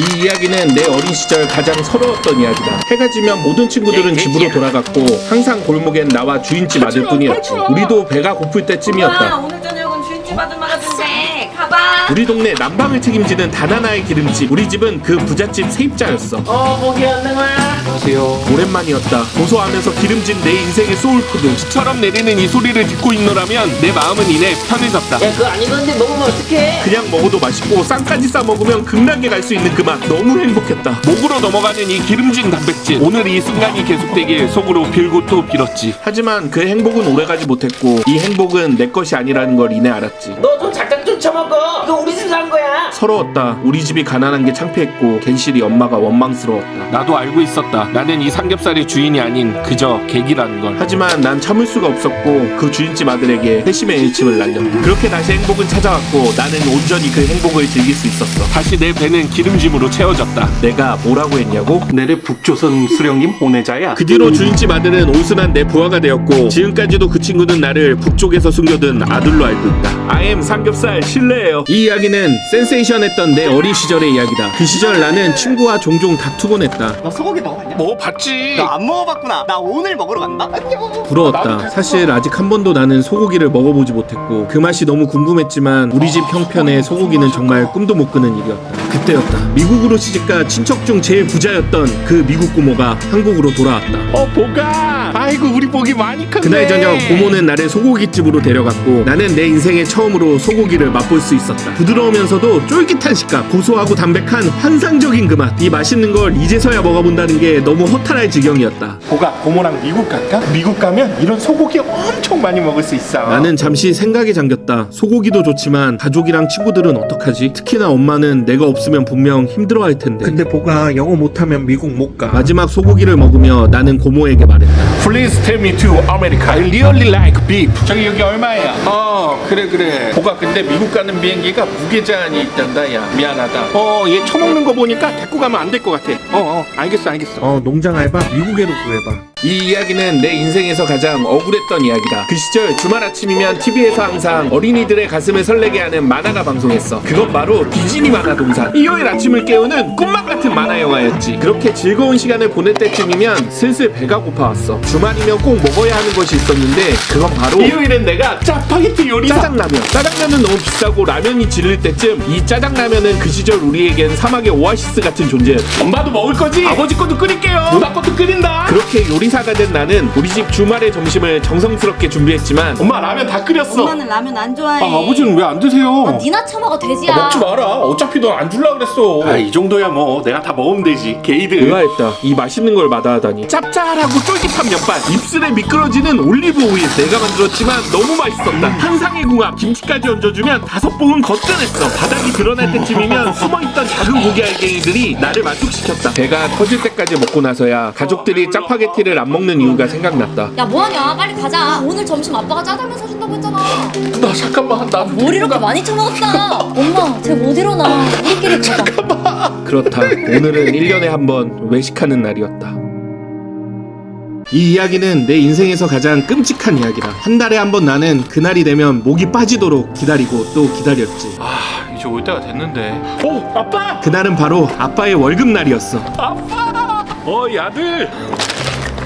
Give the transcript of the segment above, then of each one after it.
이 이야기는 내 어린 시절 가장 서러웠던 이야기다. 해가 지면 모든 친구들은 집으로 돌아갔고 항상 골목엔 나와 주인집 아들 뿐이었지. 우리도 배가 고플 와, 때쯤이었다. 오늘 저녁은 주인집 아들 말아준대. 가봐. 우리 동네 난방을 책임지는 단 하나의 기름집. 우리 집은 그 부잣집 세입자였어. 어, 목이 없는 거야? 안녕하세요. 오랜만이었다. 고소하면서 기름진 내 인생의 소울푸드. 처럼 내리는 이 소리를 듣고 있노라면 내 마음은 이내 편해졌다. 야, 그거 안 익었는데 먹으면 어떡해? 그냥 먹어도 맛있고 쌈까지 싸 먹으면 극락에 갈 수 있는 그 맛 너무 행복했다. 목으로 넘어가는 이 기름진 단백질. 오늘 이 순간이 계속되길 속으로 빌고 또 빌었지. 하지만 그 행복은 오래가지 못했고 이 행복은 내 것이 아니라는 걸 이내 알았지. 너좀 작작 좀 쳐먹어. 이거 우리 집에서 한 거야. 서러웠다. 우리 집이 가난한 게 창피했고 괜시리 엄마가 원망스러웠다. 나도 알고 있었다. 나는 이 삼겹살의 주인이 아닌 그저 객이라는 걸. 하지만 난 참을 수가 없었고 그 주인집 아들에게 회심의 일침을 날렸다. 그렇게 다시 행복은 찾아왔고 나는 온전히 그 행복을 즐길 수 있었어. 다시 내 배는 기름짐으로 채워졌다. 내가 뭐라고 했냐고? 내래 북조선 수령님 보내자야. 그 뒤로 주인집 아들은 온순한 내 부하가 되었고 지금까지도 그 친구는 나를 북쪽에서 숨겨둔 아들로 알고 있다. 아엠 삼겹살 실례예요. 이 이야기는 센세이션했던 내 어린 시절의 이야기다. 그 시절 나는 친구와 종종 다투곤 했다. 너 소고기 먹었냐? 뭐 봤지? 너안 먹어봤구나. 나 오늘 먹으러 간다. 안녕. 부러웠다. 사실 아직 한 번도 나는 소고기를 먹어보지 못했고 그 맛이 너무 궁금했지만 우리 집 형편에 소고기는 정말 꿈도 못 꾸는 일이었다. 그때였다. 미국으로 시집가 친척 중 제일 부자였던 그 미국 고모가 한국으로 돌아왔다. 어 보가. 아이고 우리 보기 많이 컸네. 그날 저녁 고모는 나를 소고기집으로 데려갔고 나는 내 인생에 처음으로 소고기를 맛볼 수 있었다. 부드러우면서도 쫄깃한 식감, 고소하고 담백한 환상적인 그 맛. 이 맛있는 걸 이제서야 먹어본다는 게 너무 허탈할 지경이었다. 보가 고모랑 미국 갈까? 미국 가면 이런 소고기 엄청 많이 먹을 수 있어. 나는 잠시 생각에 잠겼다. 소고기도 좋지만 가족이랑 친구들은 어떡하지? 특히나 엄마는 내가 없으면 분명 힘들어할 텐데. 근데 보가 영어 못하면 미국 못 가. 마지막 소고기를 먹으며 나는 고모에게 말했다. Please tell me to America. I really like beef. 저기 여기 얼마야? 어 그래 그래. 보가 근데 미국 가는 비행기가 무게 제한이 있단다. 야 미안하다. 어, 얘 처먹는 거 보니까 데리고 가면 안 될 것 같아. 어, 어, 알겠어, 알겠어. 어 농장 알바 미국에로 구해봐. 이 이야기는 내 인생에서 가장 억울했던 이야기다. 그 시절 주말 아침이면 TV에서 항상 어린이들의 가슴을 설레게 하는 만화가 방송했어. 그건 바로 디즈니 만화 동산. 일요일 아침을 깨우는 꿈만 같은 만화 영화였지. 그렇게 즐거운 시간을 보낼 때쯤이면 슬슬 배가 고파왔어. 주말이면 꼭 먹어야 하는 것이 있었는데 그건 바로 일요일엔 내가 짜파게티 요리사. 짜장라면. 짜장면은 너무 비싸고 라면이 질릴 때쯤 이 짜장라면은 그 시절 우리에겐 사막의 오아시스 같은 존재였지. 엄마도 먹을 거지? 아버지 것도 끓일게요. 누나 것도 끓인다. 그렇게 요리사가 된 나는 우리 집 주말의 점심을 정성스럽게 준비했지만 엄마 라면 다 끓였어. 엄마는 라면 안 좋아해. 아, 아버지는 왜 안 드세요? 니나 처먹어 돼지야. 먹지 마라. 어차피 넌안 줄라 그랬어. 아, 이 정도야 뭐 내가 다 먹으면 되지. 게이드. 의아했다. 이 맛있는 걸 마다하다니. 짭짤하고 쫄깃한 면발, 입술에 미끄러지는 올리브 오일. 내가 만들었지만 너무 맛있었다. 한상의 궁합, 김치까지 얹어주면 다섯 봉은 거뜬했어. 바닥이 드러날 때쯤이면 숨어있던 작은 고기 알갱이들이 나를 만족시켰다. 배가 터질 때까지 먹고 나서야 가족들이 짜파게티를 안 먹는 이유가 생각났다. 야 뭐하냐 빨리 가자. 오늘 점심 아빠가 짜장면 사준다고 했잖아. 나 잠깐만. 나 뭘 이렇게 많이 처먹었다. 엄마 쟤 못 일어나. 우리끼리 가자. 그렇다. 오늘은 1년에 한 번 외식하는 날이었다. 이 이야기는 내 인생에서 가장 끔찍한 이야기다. 한 달에 한 번 나는 그날이 되면 목이 빠지도록 기다리고 또 기다렸지. 아 이제 올 때가 됐는데. 오 아빠. 그날은 바로 아빠의 월급날이었어. 어, 이 아들.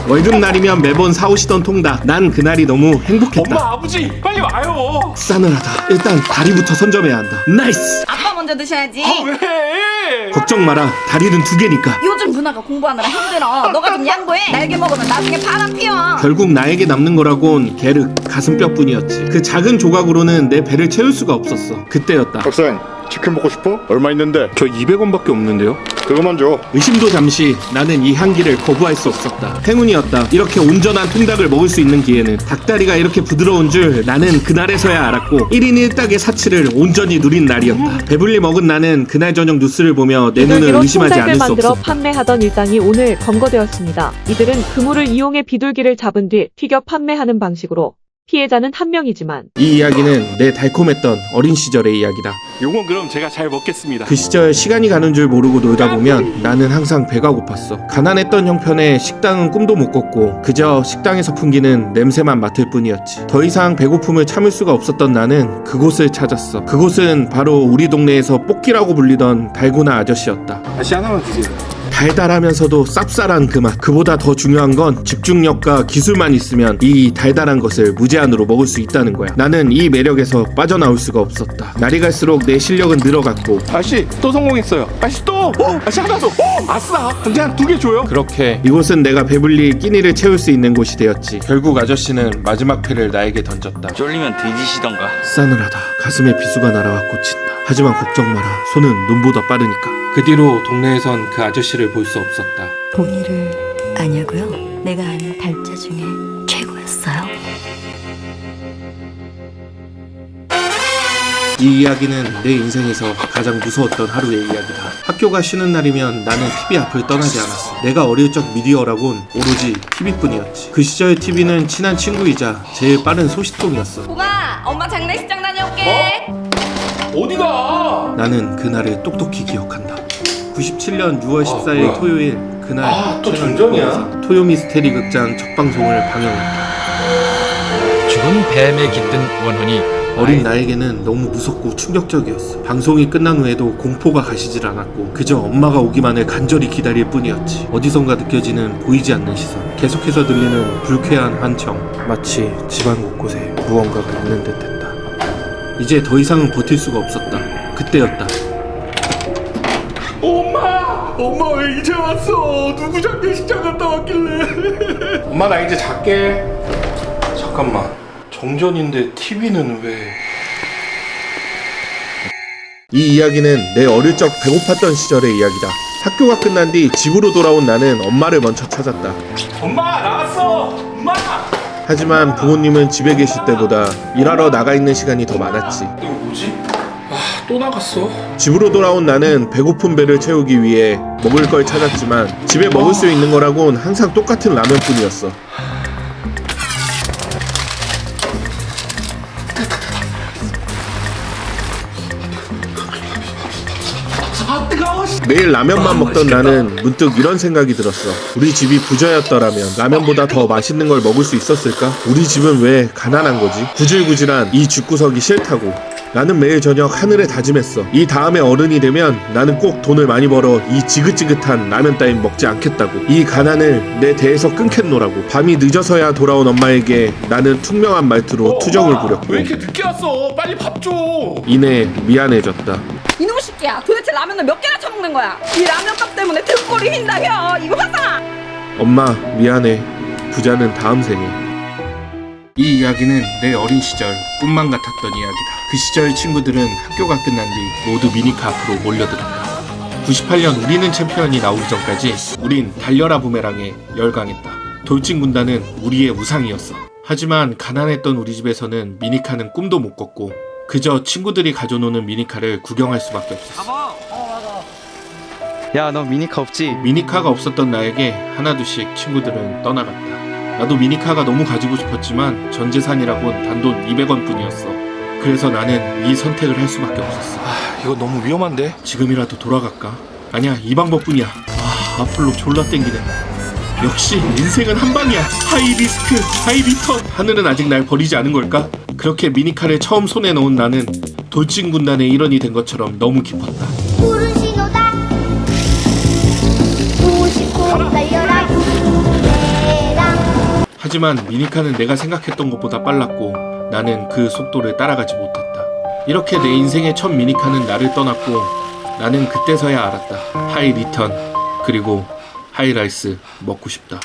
월급날이면 매번 사오시던 통닭. 난 그날이 너무 행복했다. 엄마, 아버지, 빨리 와요. 싸늘하다. 일단 다리부터 선점해야 한다. 나이스! 아빠 먼저 드셔야지. 왜? 걱정 마라. 다리는 두 개니까. 요즘 누나가 공부하느라 힘들어. 너가 좀 양보해. 날개 먹으면 나중에 바람 피어. 결국 나에게 남는 거라곤 게르 가슴뼈뿐이었지. 그 작은 조각으로는 내 배를 채울 수가 없었어. 그때였다. 박사님 치킨 먹고 싶어? 얼마 있는데? 저 200원밖에 없는데요. 그거만 줘 의심도 잠시 나는 이 향기를 거부할 수 없었다. 행운이었다. 이렇게 온전한 통닭을 먹을 수 있는 기회는 닭다리가 이렇게 부드러운 줄 나는 그날에서야 알았고 1인 1닭의 사치를 온전히 누린 날이었다. 배불리 먹은 나는 그날 저녁 뉴스를 보며 내 눈을 비둘기로 의심하지 통닭을 않을 수 만들어 없었다. 판매하던 일당이 오늘 검거되었습니다. 이들은 그물을 이용해 비둘기를 잡은 뒤 튀겨 판매하는 방식으로 피해자는 한 명이지만 이 이야기는 내 달콤했던 어린 시절의 이야기다. 요건 그럼 제가 잘 먹겠습니다. 그 시절 시간이 가는 줄 모르고 놀다 보면 나는 항상 배가 고팠어. 가난했던 형편에 식당은 꿈도 못 꿨고 그저 식당에서 풍기는 냄새만 맡을 뿐이었지. 더 이상 배고픔을 참을 수가 없었던 나는 그곳을 찾았어. 그곳은 바로 우리 동네에서 뽑기라고 불리던 달고나 아저씨였다. 다시 하나만 주세요. 달달하면서도 쌉쌀한 그 맛. 그보다 더 중요한 건 집중력과 기술만 있으면 이 달달한 것을 무제한으로 먹을 수 있다는 거야. 나는 이 매력에서 빠져나올 수가 없었다. 날이 갈수록 내 실력은 늘어갔고 아씨 또 성공했어요. 아씨 또. 어, 아씨 하나 더. 어, 아싸. 그냥 두개 줘요. 그렇게 이곳은 내가 배불리 끼니를 채울 수 있는 곳이 되었지. 결국 아저씨는 마지막 패를 나에게 던졌다. 쫄리면 뒤지시던가. 싸늘하다. 가슴에 비수가 날아와 꽂힌다. 하지만 걱정 마라. 손은 눈보다 빠르니까. 그 뒤로 동네에선 그 아저씨를 볼 수 없었다. 봉이를 아냐고요? 내가 아는 달자 중에 최고였어요. 이 이야기는 내 인생에서 가장 무서웠던 하루의 이야기다. 학교가 쉬는 날이면 나는 TV 앞을 떠나지 않았어. 내가 어릴 적 미디어라곤 오로지 TV뿐이었지. 그 시절 TV는 친한 친구이자 제일 빠른 소식통이었어. 보가 엄마 장례식장 다녀올게. 어 디가? 나는 그날을 똑똑히 기억한다. 97년 6월 14일 뭐야? 토요일 그날 아, 또 채널 전정이야? 통해서 토요 미스테리 극장 첫 방송을 방영했다. 죽은 뱀에 깃든 원혼이 어린 나에게는 너무 무섭고 충격적이었어. 방송이 끝난 후에도 공포가 가시질 않았고 그저 엄마가 오기만을 간절히 기다릴 뿐이었지. 어디선가 느껴지는 보이지 않는 시선. 계속해서 들리는 불쾌한 환청. 마치 집안 곳곳에 무언가가 있는 듯했다. 이제 더 이상은 버틸 수가 없었다. 그때였다. 엄마! 엄마 왜 이제 왔어? 누구 장례식장 갔다 왔길래? 엄마 나 이제 잘게. 잠깐만. 정전인데 TV는 왜? 이 이야기는 내 어릴 적 배고팠던 시절의 이야기다. 학교가 끝난 뒤 집으로 돌아온 나는 엄마를 먼저 찾았다. 엄마 나왔어. 엄마. 하지만 부모님은 집에 계실 때보다 일하러 나가 있는 시간이 더 많았지. 이거 뭐지? 아 또 나갔어. 집으로 돌아온 나는 배고픈 배를 채우기 위해 먹을 걸 찾았지만 집에 먹을 수 있는 거라곤 항상 똑같은 라면뿐이었어. 매일 라면만 먹던 나는 문득 이런 생각이 들었어. 우리 집이 부자였더라면 라면보다 더 맛있는 걸 먹을 수 있었을까? 우리 집은 왜 가난한 거지? 구질구질한 이 집구석이 싫다고. 나는 매일 저녁 하늘에 다짐했어. 이 다음에 어른이 되면 나는 꼭 돈을 많이 벌어 이 지긋지긋한 라면 따윈 먹지 않겠다고. 이 가난을 내 대에서 끊겠노라고. 밤이 늦어서야 돌아온 엄마에게 나는 투명한 말투로 투정을 부렸고 왜 이렇게 늦게 왔어? 빨리 밥 줘. 이내 미안해졌다. 이놈 새끼야. 도대체 라면을 몇 개나 처먹는 거야? 이 라면값 때문에 등골이 휜다며. 이거 화사. 엄마 미안해 부자는 다음 생에 이 이야기는 내 어린 시절 꿈만 같았던 이야기다. 그 시절 친구들은 학교가 끝난 뒤 모두 미니카 앞으로 몰려들었다. 98년 우리는 챔피언이 나오기 전까지 우린 달려라 부메랑에 열광했다. 돌진 군단은 우리의 우상이었어. 하지만 가난했던 우리 집에서는 미니카는 꿈도 못 꿨고 그저 친구들이 가져노는 미니카를 구경할 수밖에 없었어. 야 너 미니카 없지? 미니카가 없었던 나에게 하나둘씩 친구들은 떠나갔다. 나도 미니카가 너무 가지고 싶었지만 전 재산이라곤 단돈 200원 뿐이었어. 그래서 나는 이 선택을 할 수밖에 없었어. 아 이거 너무 위험한데? 지금이라도 돌아갈까? 아니야, 이 방법뿐이야. 아, 앞으로 졸라 땡기네. 역시 인생은 한 방이야. 하이 리스크, 하이 리턴. 하늘은 아직 날 버리지 않은 걸까? 그렇게 미니카를 처음 손에 넣은 나는 돌진 군단의 일원이 된 것처럼 너무 기뻤다. 하지만 미니카는 내가 생각했던 것보다 빨랐고 나는 그 속도를 따라가지 못했다. 이렇게 내 인생의 첫 미니카는 나를 떠났고 나는 그때서야 알았다. 하이 리턴 그리고 하이라이스 먹고 싶다.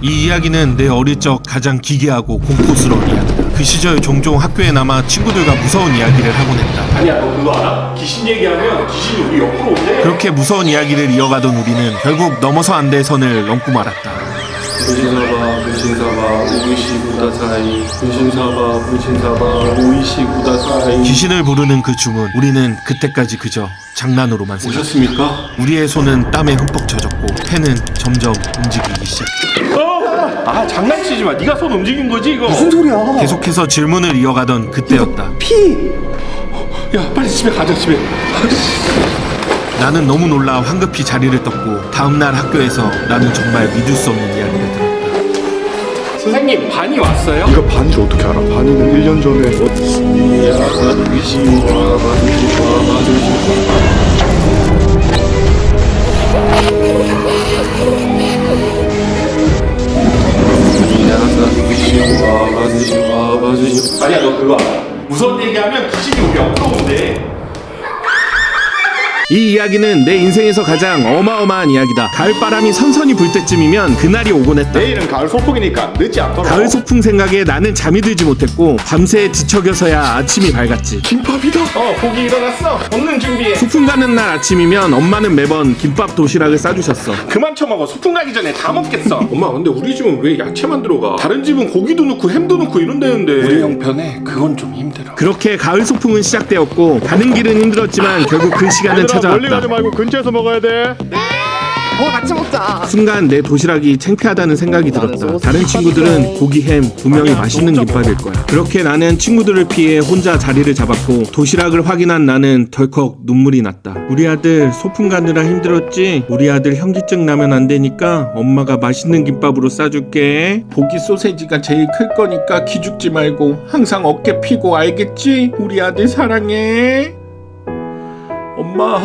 이 이야기는 내 어릴 적 가장 기괴하고 공포스러운 이야기다. 그 시절 종종 학교에 남아 친구들과 무서운 이야기를 하곤 했다. 아니야 너 그거 알아? 귀신 얘기하면 귀신이 우리 옆으로 온대. 그렇게 무서운 이야기를 이어가던 우리는 결국 넘어서 안 될 선을 넘고 말았다. 분신사바 분신사바 오이시 구다사이 분신사바 분신사바 오이시 구다사이 귀신을 부르는 그 주문 우리는 그때까지 그저 장난으로만 생각했다. 오셨습니까? 우리의 손은 땀에 흠뻑 젖었고 펜은 점점 움직이기 시작했다. 아 장난치지 마 네가 손 움직인 거지 이거 무슨 소리야? 계속해서 질문을 이어가던 그때였다. 야 빨리 집에 가자 집에 나는 너무 놀라 황급히 자리를 떴고 다음날 학교에서 나는 정말 믿을 수 없는. 선생님 반이 왔어요? 네가 반이를 어떻게 알아? 반이는 1년 전에 어... 아니야 너 그거 알아 무서운 얘기하면 귀신이 우리 온대 이 이야기는 내 인생에서 가장 어마어마한 이야기다. 가을바람이 선선히 불 때쯤이면 그날이 오곤 했다. 내일은 가을 소풍이니까 늦지 않도록 가을 소풍 생각에 나는 잠이 들지 못했고 밤새 뒤척여서야 아침이 밝았지. 김밥이다. 어 고기 일어났어. 먹는 준비해. 소풍 가는 날 아침이면 엄마는 매번 김밥 도시락을 싸주셨어. 그만 처먹어. 소풍 가기 전에 다 먹겠어. 엄마 근데 우리 집은 왜 야채만 들어가? 다른 집은 고기도 넣고 햄도 넣고 이런다는데. 우리 형편에 그건 좀 힘들어. 그렇게 가을 소풍은 시작되었고 가는 길은 힘들었지만 결국 그 시간은 얘 들아 멀리 가지. 말고 근처에서 먹어야 돼 순간 내 도시락이 창피하다는 생각이 들었다. 다른 친구들은 고기 햄 분명히 맛있는 김밥일 거야. 그렇게 나는 친구들을 피해 혼자 자리를 잡았고 도시락을 확인한 나는 덜컥 눈물이 났다. 우리 아들 소풍 가느라 힘들었지? 우리 아들 현기증 나면 안 되니까 엄마가 맛있는 김밥으로 싸줄게. 고기 소세지가 제일 클 거니까 기죽지 말고 항상 어깨 피고 알겠지? 우리 아들 사랑해. 엄마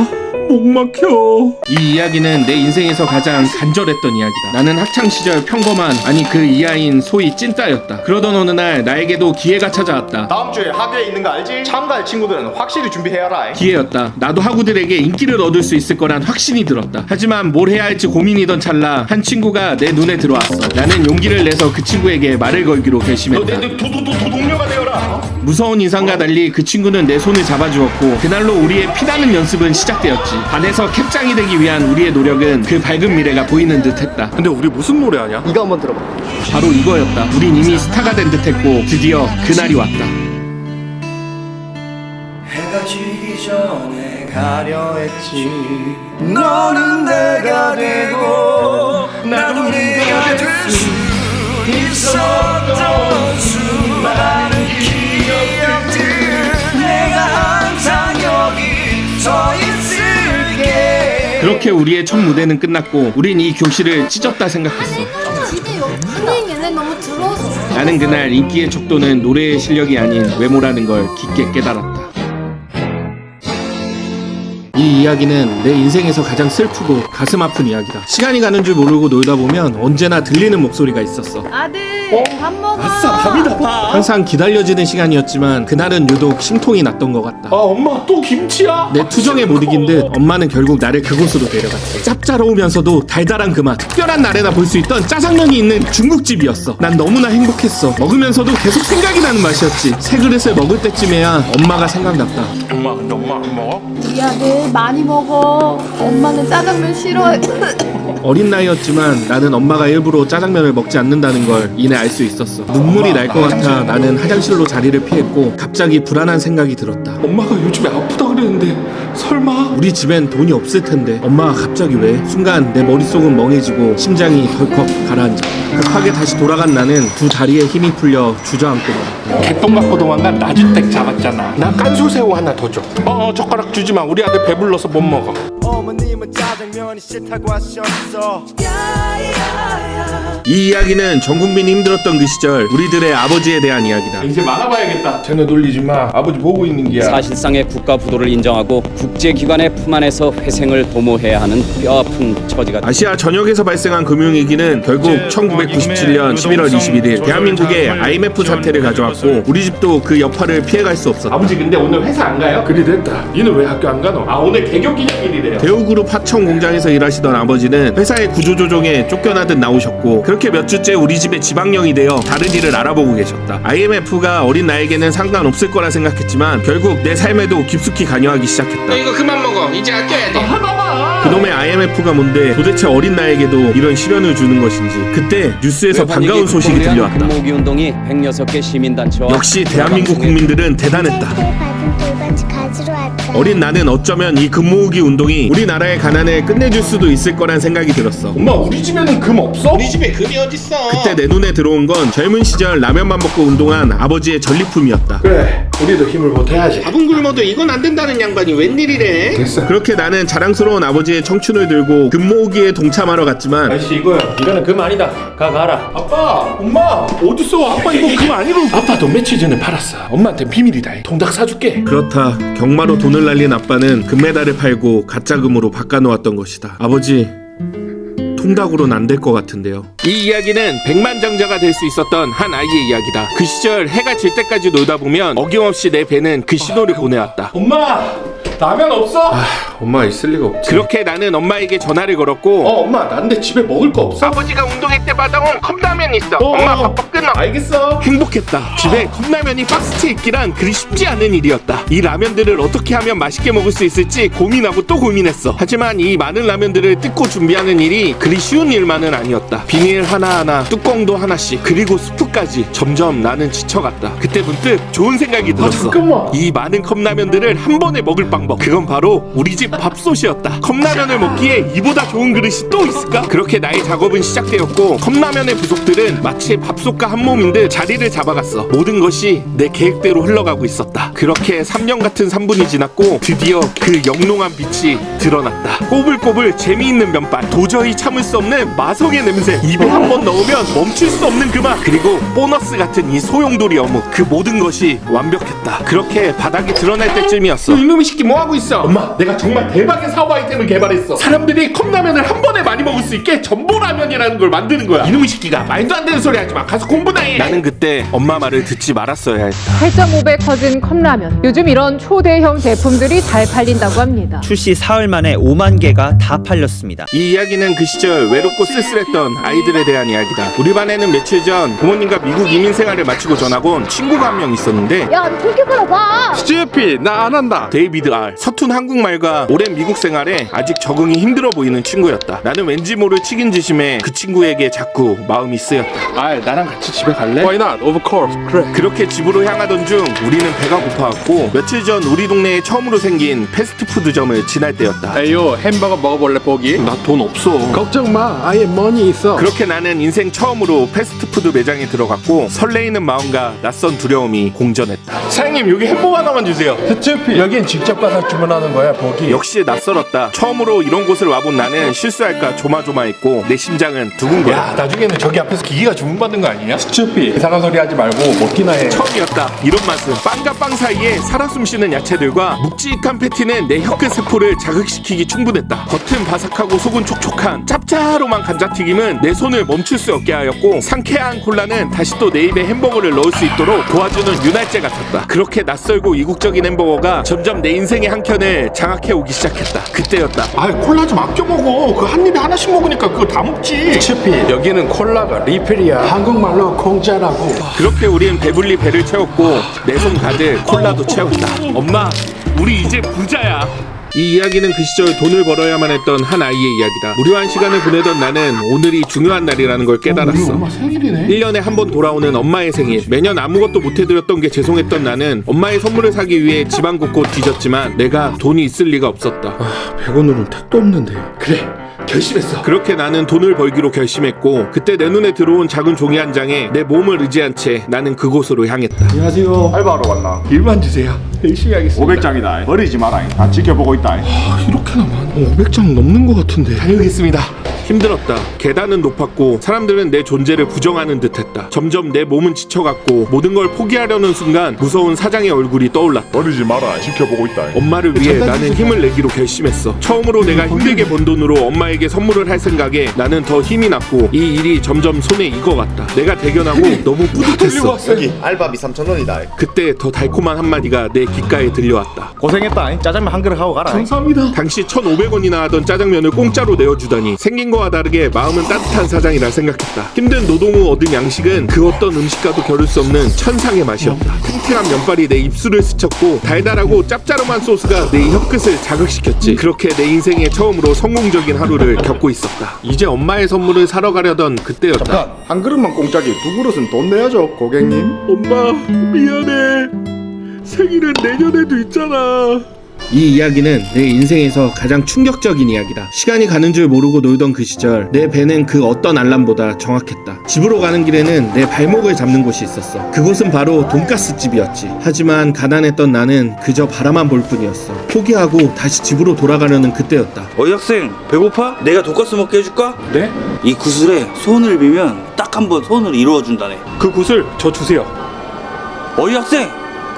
목 막혀. 이 이야기는 내 인생에서 가장 간절했던 이야기다. 나는 학창시절 평범한 아니 그 이하인 소위 찐따였다. 그러던 어느 날 나에게도 기회가 찾아왔다. 다음 주에 학교에 있는 거 알지? 참가할 친구들은 확실히 준비해야라. 기회였다. 나도 학우들에게 인기를 얻을 수 있을 거란 확신이 들었다. 하지만 뭘 해야 할지 고민이던 찰나 한 친구가 내 눈에 들어왔어. 나는 용기를 내서 그 친구에게 말을 걸기로 결심했다. 너내 도도도 도 동료가 되어라 무서운 인상과 달리 그 친구는 내 손을 잡아주었고 그날로 우리의 피나는 연습은 시작되었지. 반에서 캡장이 되기 위한 우리의 노력은 그 밝은 미래가 보이는 듯했다. 근데 우리 무슨 노래 하냐? 이거 한번 들어봐. 바로 이거였다. 우린 이미 스타가 된 듯했고 드디어 그날이 왔다. 해가 지기 전에 가려 했지. 너는 내가 되고 나도 내가 될 수 있었던 수많은 그렇게 우리의 첫 무대는 끝났고 우린 이 교실을 찢었다 생각했어. 나는 그날 인기의 척도는 노래의 실력이 아닌 외모라는 걸 깊게 깨달았다 이 이야기는 내 인생에서 가장 슬프고 가슴 아픈 이야기다. 시간이 가는 줄 모르고 놀다 보면 언제나 들리는 목소리가 있었어. 아들 밥 먹어. 밥이다. 밥 항상 기다려지는 시간이었지만 그날은 유독 심통이 났던 것 같다. 아 엄마 또 김치야? 내 투정에 못 이긴 듯 엄마는 결국 나를 그곳으로 데려갔지. 짭짤하면서도 달달한 그 맛. 특별한 날에나 볼 수 있던 짜장면이 있는 중국집이었어. 난 너무나 행복했어. 먹으면서도 계속 생각이 나는 맛이었지. 세 그릇을 먹을 때쯤에야 엄마가 생각났다. 엄마 근데 엄마 안 먹어? 우리 아들 많이 먹어. 엄마는 짜장면 싫어해. 어린 나이였지만 나는 엄마가 일부러 짜장면을 먹지 않는다는 걸 이내 알 수 있었어 눈물이 날 것 같아 나는 화장실로 자리를 피했고 갑자기 불안한 생각이 들었다 엄마가 요즘에 아프다 그랬는데 설마 우리 집엔 돈이 없을 텐데 엄마가 갑자기 왜? 순간 내 머릿속은 멍해지고 심장이 덜컥 가라앉았다. 급하게 다시 돌아간 나는 두 다리에 힘이 풀려 주저앉고 말았다. 개똥 갖고 도망간 나주댁 잡았잖아. 나 깐소새우 하나 더 줘. 어, 어 젓가락 주지 마. 우리 아들 배불러서 못 먹어 어머님은 짜장면이 싫다고 하셨어 이 이야기는 전 국민이 힘들었던 그 시절 우리들의 아버지에 대한 이야기다. 이제 말아봐야겠다 쟤네 놀리지 마 아버지 보고 있는 게야 사실상의 국가 부도를 인정하고 국제기관의 품 안에서 회생을 도모해야 하는 뼈아픈 처지가 아시아 전역에서 발생한 금융위기는 결국 1997년 11월 21일 대한민국에 IMF 사태를 가져왔고 우리 집도 그 여파를 피해갈 수 없었다. 아버지 근데 오늘 회사 안 가요? 그리 됐다 니는 왜 학교 안 가노? 아 오늘 개교 기념일이래요 대우그룹 하청 공장에서 일하시던 아버지는 회사의 구조조정에 쫓겨나듯 나오셨고 그렇게 몇 주째 우리 집에 지방령이 되어 다른 일을 알아보고 계셨다. IMF가 어린 나에게는 상관없을 거라 생각했지만 결국 내 삶에도 깊숙이 관여하기 시작했다. 이거 그만 먹어 이제 아껴야 돼 그놈의 IMF가 뭔데 도대체 어린 나에게도 이런 시련을 주는 것인지 그때 뉴스에서 반가운 소식이 들려왔다. 운동이 106개 시민단체와 역시 대한민국 국민들은 대단했다. 돌반지 가지러 왔다. 어린 나는 어쩌면 이 금 모으기 운동이 우리나라의 가난을 끝내줄 수도 있을 거란 생각이 들었어. 엄마 우리 집에는 금 없어? 우리 집에 금이 어딨어? 그때 내 눈에 들어온 건 젊은 시절 라면만 먹고 운동한 아버지의 전리품이었다. 그래 우리도 힘을 보태야지 밥은 굶어도 이건 안 된다는 양반이 웬일이래? 됐어 그렇게 나는 자랑스러운 아버지의 청춘을 들고 금 모으기에 동참하러 갔지만 아저씨 이거요 이거는 금 아니다. 가 가라. 아빠 엄마 어딨어 아빠 이거 금 아니로 아빠 돈 며칠 전에 팔았어 엄마한테 비밀이다 통닭 사줄게 그렇다 경마로 돈을 날린 아빠는 금메달을 팔고 가짜 금으로 바꿔놓았던 것이다. 아버지 통닭으로는 안 될 것 같은데요. 이 이야기는 백만장자가 될 수 있었던 한 아이의 이야기다. 그 시절 해가 질 때까지 놀다 보면 어김없이 내 배는 그 신호를 보내왔다. 엄마 라면 없어? 아 엄마 있을 리가 없지 그렇게 나는 엄마에게 전화를 걸었고 어 엄마 난데 집에 먹을 거 없어? 아버지가 운동회 때 받아온 컵라면 있어. 어, 엄마 어. 밥밥 끊어. 알겠어 행복했다. 집에 컵라면이 박스째 있기란 그리 쉽지 않은 일이었다. 이 라면들을 어떻게 하면 맛있게 먹을 수 있을지 고민하고 또 고민했어. 하지만 이 많은 라면들을 뜯고 준비하는 일이 그리 쉬운 일만은 아니었다. 비닐 하나하나, 뚜껑도 하나씩, 그리고 스프까지 점점 나는 지쳐갔다. 그때 문득 좋은 생각이 들었어. 잠깐만. 이 많은 컵라면들을 한 번에 먹을 방법. 그건 바로 우리 집 밥솥이었다. 컵라면을 먹기에 이보다 좋은 그릇이 또 있을까? 그렇게 나의 작업은 시작되었고 컵라면의 부속들은 마치 밥솥과 한 몸인 듯 자리를 잡아갔어. 모든 것이 내 계획대로 흘러가고 있었다. 그렇게 3년 같은 3분이 지났고 드디어 그 영롱한 빛이 드러났다. 꼬불꼬불 재미있는 면발, 도저히 참을 수 없는 마성의 냄새, 입에 한 번 넣으면 멈출 수 없는 그 맛, 그리고 보너스 같은 이 소용돌이 어묵, 그 모든 것이 완벽했다. 그렇게 바닥이 드러날 때쯤이었어. 이놈의 새끼 뭐 하고 있어? 엄마, 내가 정말 대박의 사업 아이템을 개발했어. 사람들이 컵라면을 한 번에 많이 먹을 수 있게 전보라면이라는 걸 만드는 거야. 이놈의 새끼가 말도 안 되는 소리 하지 마. 가서 공부나 해. 나는 그때 엄마 말을 듣지 말았어야 했다. 8.5배 커진 컵라면. 요즘 이런 초대형 제품들이 잘 팔린다고 합니다. 출시 사흘 만에 5만 개가 다 팔렸습니다. 이 이야기는 그 시절 외롭고 쓸쓸했던 아이들에 대한 이야기다. 우리 반에는 며칠 전 부모님과 미국 이민 생활을 마치고 전학 온 친구가 한 명 있었는데 야, 너 저기 들어봐. 스티피, 나 안 한다. 데이비드 R 서툰 한국말과 오랜 미국 생활에 아직 적응이 힘들어 보이는 친구였다. 나는 왠지 모를 책임지심에 그 친구에게 자꾸 마음이 쓰였다. 아, 나랑 같이 집에 갈래? Why not? Of course. 그래. 그렇게 집으로 향하던 중 우리는 배가 고파왔고 며칠 전 우리 동네에 처음으로 생긴 패스트푸드점을 지날 때였다. 에이요, 햄버거 먹어볼래, 보기? 나 돈 없어. 걱정 마. 아예 머니 있어. 그렇게 나는 인생 처음으로 패스트푸드 매장에 들어갔고 설레이는 마음과 낯선 두려움이 공존했다. 사장님, 여기 햄버거 하나만 주세요. 스티피. 여긴 직접 가서 주문하는 거야, 보기. 역시 낯설었다. 처음으로 이런 곳을 와본 나는 실수할까 조마조마했고 내 심장은 두근거렸다. 야, 나중에는 저기 앞에서 기계가 주문받는 거 아니야? 스티피. 이상한 소리 하지 말고 먹기나 해. 처음이었다. 이런 맛은 빵과 빵 사이에 살아 숨쉬는 야채들과 묵직한 패티는 내 혀끝 세포를 자극시키기 충분했다. 겉은 바삭하고 속은 촉촉한 짭짜로만 감자튀김은 내 손을 멈출 수 없게 하였고 상쾌한 콜라는 다시 또 내 입에 햄버거를 넣을 수 있도록 도와주는 윤활제 같았다. 그렇게 낯설고 이국적인 햄버거가 점점 내 인생의 한 켠을 장악해 오기 시작했다. 그때였다. 아, 콜라 좀 아껴 먹어. 그 한 입에 하나씩 먹으니까 그거 다 먹지. 스티피. 여기는 콜라가 리필이야. 한국말로 공짜라고. 그렇게 우린 배불리 배를 채웠고 내 손 가득 콜라도 채웠다. 엄마, 우리 이제 부자야. 이 이야기는 그 시절 돈을 벌어야만 했던 한 아이의 이야기다. 무료한 시간을 보내던 나는 오늘이 중요한 날이라는 걸 깨달았어. 엄마 생일이네. 1년에 한 번 돌아오는 엄마의 생일. 매년 아무것도 못 해드렸던 게 죄송했던 나는 엄마의 선물을 사기 위해 집안 곳곳 뒤졌지만 내가 돈이 있을 리가 없었다. 100원으로는 택도 없는데. 그래. 결심했어. 그렇게 나는 돈을 벌기로 결심했고 그때 내 눈에 들어온 작은 종이 한 장에 내 몸을 의지한 채 나는 그곳으로 향했다. 안녕하세요. 알바하러 왔나? 일만 주세요. 열심히 하겠습니다. 500장이다. 버리지 마라. 다 지켜보고 있다. 아, 이렇게나 많아. 500장 넘는 것 같은데. 다녀오겠습니다. 힘들었다. 계단은 높았고 사람들은 내 존재를 부정하는 듯했다. 점점 내 몸은 지쳐갔고 모든 걸 포기하려는 순간 무서운 사장의 얼굴이 떠올랐다. 버리지 마라. 지켜보고 있다. 엄마를 위해 나는 힘을 내기로 결심했어. 처음으로 내가 힘들게 번 돈으로 엄마에게 선물을 할 생각에 나는 더 힘이 났고 이 일이 점점 손에 익어갔다. 내가 대견하고 너무 뿌듯했어. 여기 알바비 3,000원이다. 그때 더 달콤한 한마디가 내 귓가에 들려왔다. 고생했다. 짜장면 한 그릇 하고 가라. 감사합니다. 당시 1,500원이나 하던 짜장면을 공짜로 내어주다니 생긴 거와 다르게 마음은 따뜻한 사장이라 생각했다. 힘든 노동 후 얻은 양식은 그 어떤 음식과도 겨룰 수 없는 천상의 맛이었다. 탱탱한 면발이 내 입술을 스쳤고 달달하고 짭짤한 소스가 내 혀끝을 자극시켰지. 그렇게 내 인생의 처음으로 성공적인 하루를 겪고 있었다. 이제 엄마의 선물을 사러 가려던 그때였다. 한 그릇만 공짜지 두 그릇은 돈 내야죠, 고객님. 엄마 미안해. 생일은 내년에도 있잖아. 이 이야기는 내 인생에서 가장 충격적인 이야기다. 시간이 가는 줄 모르고 놀던 그 시절, 내 배는 그 어떤 알람보다 정확했다. 집으로 가는 길에는 내 발목을 잡는 곳이 있었어. 그곳은 바로 돈가스 집이었지. 하지만 가난했던 나는 그저 바라만 볼 뿐이었어. 포기하고 다시 집으로 돌아가려는 그때였다. 어이 학생 배고파? 내가 돈가스 먹게 해줄까? 네? 이 구슬에 소원을 빌면 딱 한번 소원을 이루어준다네 그 구슬 저 주세요. 어이 학생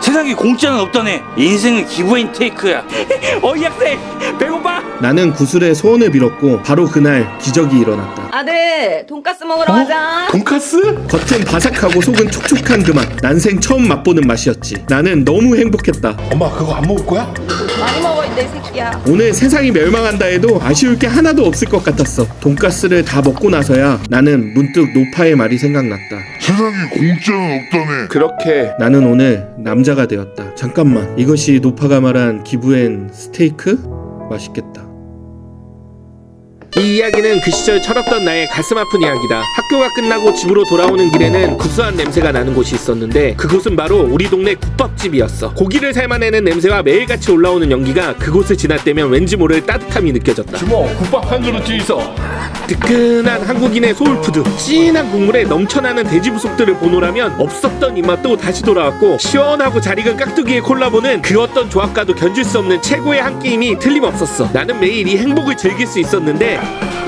세상에 공짜는 없다네 인생은 기브앤테이크야 어 이 학생 배고파? 나는 구슬에 소원을 빌었고 바로 그날 기적이 일어났다. 아들 돈가스 먹으러 가자 돈가스? 겉은 바삭하고 속은 촉촉한 그 맛. 난생 처음 맛보는 맛이었지. 나는 너무 행복했다. 엄마 그거 안 먹을 거야? 많이 먹어 이 새끼야 오늘 세상이 멸망한다 해도 아쉬울 게 하나도 없을 것 같았어. 돈가스를 다 먹고 나서야 나는 문득 노파의 말이 생각났다. 세상에 공짜는 없다네. 그렇게 나는 오늘 남자가 되었다. 잠깐만, 이것이 노파가 말한 기부엔 스테이크? 맛있겠다. 이 이야기는 그 시절 철없던 나의 가슴 아픈 이야기다. 학교가 끝나고 집으로 돌아오는 길에는 구수한 냄새가 나는 곳이 있었는데 그곳은 바로 우리 동네 국밥집이었어. 고기를 삶아내는 냄새와 매일같이 올라오는 연기가 그곳을 지났다면 왠지 모를 따뜻함이 느껴졌다. 주모 국밥 한 그릇 주이소. 뜨끈한 한국인의 소울푸드 진한 국물에 넘쳐나는 돼지 부속들을 보노라면 없었던 입맛도 다시 돌아왔고 시원하고 잘 익은 깍두기의 콜라보는 그 어떤 조합과도 견줄 수 없는 최고의 한 끼임이 틀림없었어 나는 매일 이 행복을 즐길 수 있었는데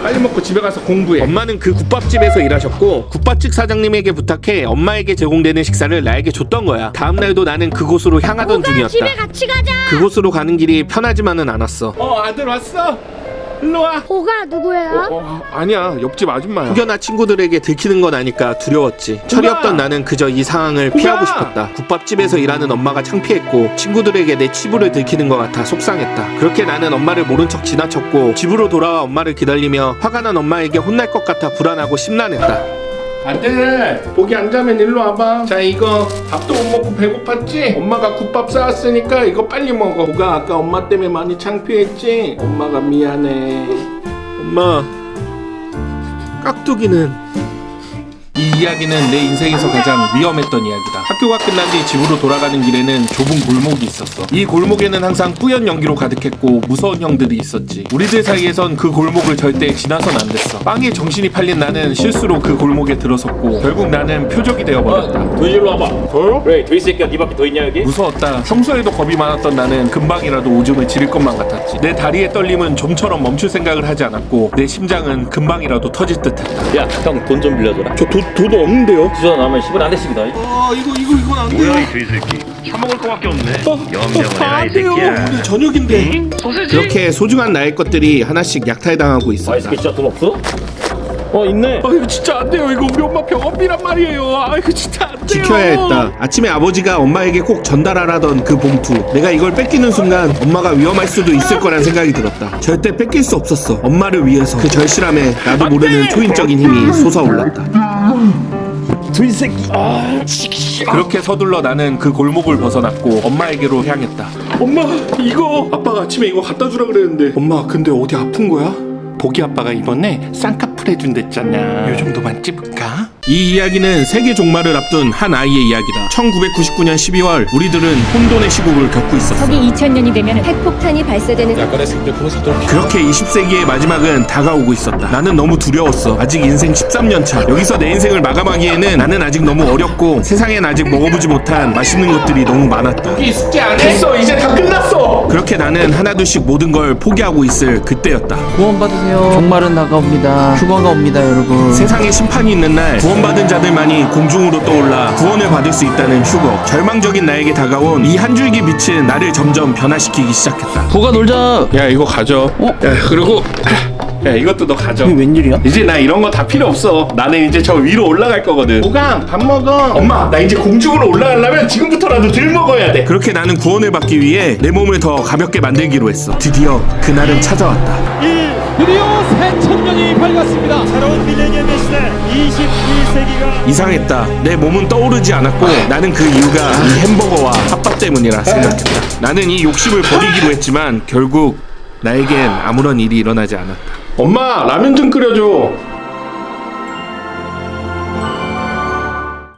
빨리 먹고 집에 가서 공부해. 엄마는 그 국밥집에서 일하셨고 국밥집 사장님에게 부탁해 엄마에게 제공되는 식사를 나에게 줬던 거야 다음 날도 나는 그곳으로 향하던 중이었다 같이 가자. 그곳으로 가는 길이 편하지만은 않았어 어 아들 왔어. 일로 와. 호가 누구야? 어, 아니야 옆집 아줌마야. 혹여나 친구들에게 들키는 건 아니까 두려웠지. 철이 없던 나는 그저 이 상황을 피하고 싶었다. 국밥집에서 일하는 엄마가 창피했고 친구들에게 내 치부를 들키는 것 같아 속상했다. 그렇게 나는 엄마를 모른 척 지나쳤고 집으로 돌아와 엄마를 기다리며 화가 난 엄마에게 혼날 것 같아 불안하고 심란했다. 아들 보기 안 자면 일로 와봐 자 이거 밥도 못 먹고 배고팠지? 엄마가 국밥 싸왔으니까 이거 빨리 먹어 보가 아까 엄마 때문에 많이 창피했지? 엄마가 미안해 엄마, 깍두기는 이 이야기는 내 인생에서 가장 위험했던 이야기다. 학교가 끝난 뒤 집으로 돌아가는 길에는 좁은 골목이 있었어. 이 골목에는 항상 뿌연 연기로 가득했고 무서운 형들이 있었지. 우리들 사이에선 그 골목을 절대 지나선 안 됐어. 빵에 정신이 팔린 나는 실수로 그 골목에 들어섰고 결국 나는 표적이 되어버렸다. 도이지로 와봐 저요? 그래 도이 새끼야 네 밖에 더 있냐 여기? 무서웠다. 평소에도 겁이 많았던 나는 금방이라도 오줌을 지릴 것만 같았지. 내 다리의 떨림은 좀처럼 멈출 생각을 하지 않았고 내 심장은 금방이라도 터질 듯했다. 야 형 돈 좀 빌려줘라 저 돈, 돈 없는데요? 주저 나면 10원 안 대씩이다 아 이거 이거 이건 안 돼요 뭐야 이 돼지새끼. 처먹을 거밖에 없네. 해라 안이 돼요 새끼야. 오늘 저녁인데 그렇게 소중한 나의 것들이 하나씩 약탈당하고. 새끼 진짜 돈 없어? 어 있네 아 이거 진짜 안 돼요 이거 우리 엄마 병원비란 말이에요 아 이거 진짜 안 돼요 지켜야 했다. 아침에 아버지가 엄마에게 꼭 전달하라던 그 봉투. 내가 이걸 뺏기는 순간 엄마가 위험할 수도 있을 거란 생각이 들었다. 절대 뺏길 수 없었어. 엄마를 위해서 그 절실함에 나도 모르는 초인적인 힘이 솟아올랐다. 그렇게 서둘러 나는 그 골목을 벗어났고 엄마에게로 향했다. 엄마 이거 아빠가 아침에 이거 갖다 주라 그랬는데 엄마 근데 어디 아픈 거야? 보기 아빠가 이번에 쌍꺼풀 해준댔잖아 요 정도만 찝을까? 이 이야기는 세계 종말을 앞둔 한 아이의 이야기다. 1999년 12월 우리들은 혼돈의 시국을 겪고 있었어. 거기 2000년이 되면 핵폭탄이 발사되는 그렇게 20세기의 마지막은 다가오고 있었다. 나는 너무 두려웠어. 아직 인생 13년 차. 여기서 내 인생을 마감하기에는 나는 아직 너무 어렸고 세상엔 아직 먹어보지 못한 맛있는 것들이 너무 많았다. 이 숙제 안 했어 이제 다 끝났어 그렇게 나는 하나둘씩 모든 걸 포기하고 있을 그때였다. 구원 받으세요. 종말은 다가옵니다. 휴가가 옵니다, 여러분. 세상에 심판이 있는 날 구원 받은 자들만이 공중으로 떠올라 구원을 받을 수 있다는 휴거. 절망적인 나에게 다가온 이 한 줄기 빛은 나를 점점 변화시키기 시작했다. 구가 놀자. 야 이거 가져 야 그리고 야 이것도 너 가져 이게 웬일이야? 이제 나 이런 거 다 필요 없어 나는 이제 저 위로 올라갈 거거든 오강 밥 먹어 엄마 나 이제 공중으로 올라가려면 지금부터라도 들 먹어야 돼 그렇게 나는 구원을 받기 위해 내 몸을 더 가볍게 만들기로 했어. 드디어 그날은 찾아왔다. 드디어 새 천년이 밝았습니다 새로운 밀레니엄의 시대 21세기가 이상했다. 내 몸은 떠오르지 않았고 나는 그 이유가 이 햄버거와 핫바 때문이라 생각했다. 나는 이 욕심을 버리기로 했지만 결국 나에겐 아무런 일이 일어나지 않았다. 엄마 라면 좀 끓여줘